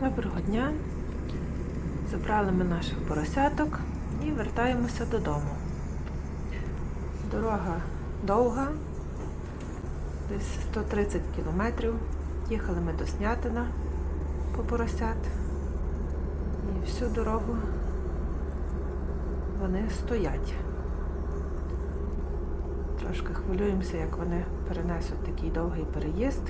Доброго дня. Забрали ми наших поросяток і вертаємося додому. Дорога довга, десь 130 кілометрів. Їхали ми до Снятина по поросят. І всю дорогу вони стоять. Трошки хвилюємося, як вони перенесуть такий довгий переїзд.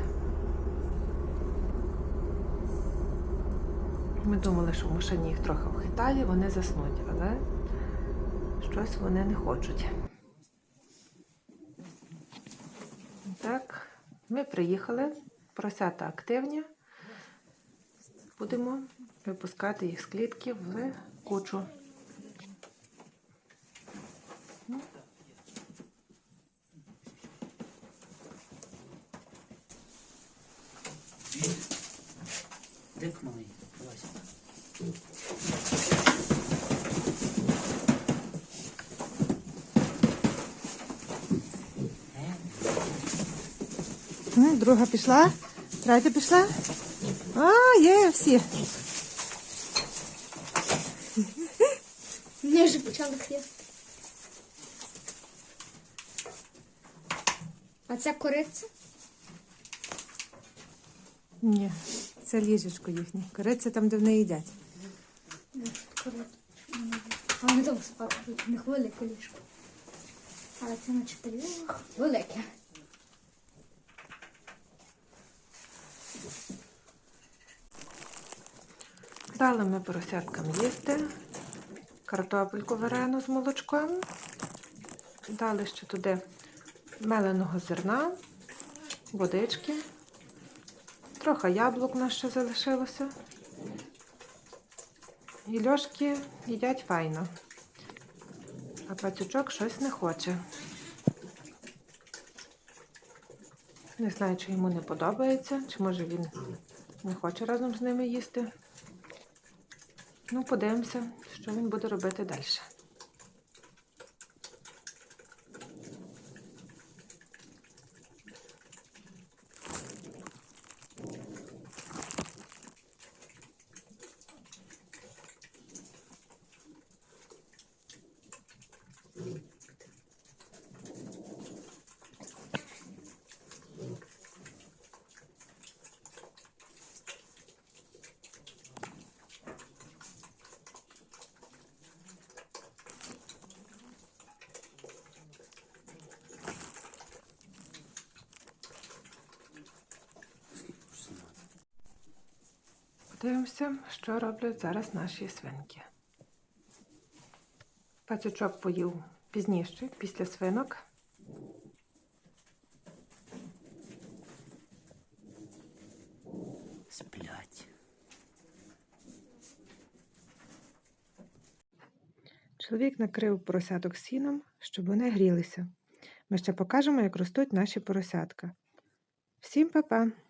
Ми думали, що в машині їх трохи вхитає, вони заснуть, але щось вони не хочуть. Так, ми приїхали, поросята активні. Будемо випускати їх з клітки в кучу. Дик малий, Вася. Ну, Друга пішла, третя пішла. А, є всі. Вони вже почали хлісти. А це кориця? Ні, це ліжечко їхнє. Кориця там, де вони їдять. А вони довго спали, у них велике ліжко. Але це на чотирьох велике. Дали ми поросяткам їсти, картопельку варену з молочком. Дали ще туди меленого зерна, водички. Трохи яблук у нас ще залишилося. І льошки їдять файно. А пацючок щось не хоче. Не знаю, чи йому не подобається, чи може він не хоче разом з ними їсти. Ну, подивимося, що він буде робити далі. Подивимося, що роблять зараз наші свинки. Пацючок поїв пізніше, після свинок. Сплять. Чоловік накрив поросяток сіном, щоб вони грілися. Ми ще покажемо, як ростуть наші поросятка. Всім па-па!